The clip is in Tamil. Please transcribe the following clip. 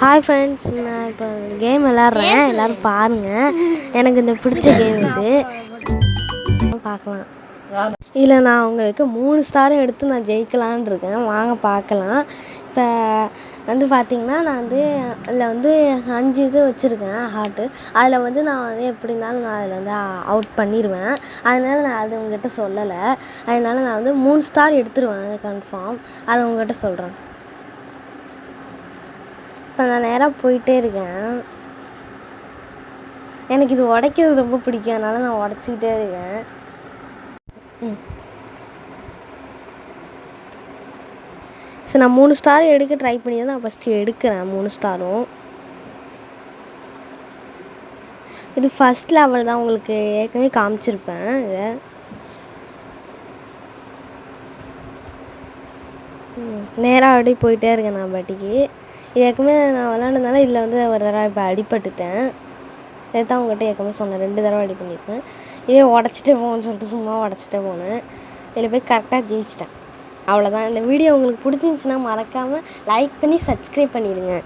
ஹாய் ஃப்ரெண்ட்ஸ் நான் இப்போ கேம் விளாட்றேன் எல்லோரும் பாருங்கள் எனக்கு இந்த பிடிச்ச கேம் இது. பார்க்கலாம். இதில் நான் உங்களுக்கு மூணு ஸ்டாரும் எடுத்து நான் ஜெயிக்கலான்னு இருக்கேன். வாங்க பார்க்கலாம். இப்போ வந்து பார்த்தீங்கன்னா நான் வந்து அதில் வந்து அஞ்சு இது வச்சுருக்கேன் ஹார்ட்டு அதில் வந்து நான் வந்து எப்படி இருந்தாலும் நான் அதில் வந்து அவுட் பண்ணிடுவேன் அதனால நான் அது உங்ககிட்ட சொல்லலை. அதனால நான் வந்து மூணு ஸ்டார் எடுத்துருவேன். கன்ஃபார்ம் அதை உங்ககிட்ட சொல்கிறேன் இப்போ நான் நேராக போயிட்டே இருக்கேன். எனக்கு இது உடைக்கிறது ரொம்ப பிடிக்கும். அதனால நான் உடச்சிக்கிட்டே இருக்கேன். ம். சரி நான் மூணு ஸ்டார் எடுக்க ட்ரை பண்ணி தான் நான் ஃபஸ்ட்டு எடுக்கிறேன் மூணு ஸ்டாரும் இது ஃபஸ்ட் லெவல் தான் உங்களுக்கு ஏற்கனவே காமிச்சிருப்பேன். இதை. நேராக அப்படியே போயிட்டே இருக்கேன் நான் பாட்டிக்கு. ஏற்கனவே நான் விளாண்டதுனால இதில் வந்து ஒரு தடவை இப்போ அடிபட்டுட்டேன். இதைத்தான் உங்கள்கிட்ட ஏற்கனவே சொன்னேன். ரெண்டு தடவை அடி பண்ணியிருக்கேன். இதே உடச்சிட்டே போகணும்னு சொல்லிட்டு சும்மா உடச்சிட்டே போனேன். இதில் போய் கரெக்டாக ஜெயிச்சிட்டேன். அவ்வளோதான் இந்த வீடியோ உங்களுக்கு பிடிச்சிருந்துச்சின்னா மறக்காமல் லைக் பண்ணி சப்ஸ்கிரைப் பண்ணிடுங்க.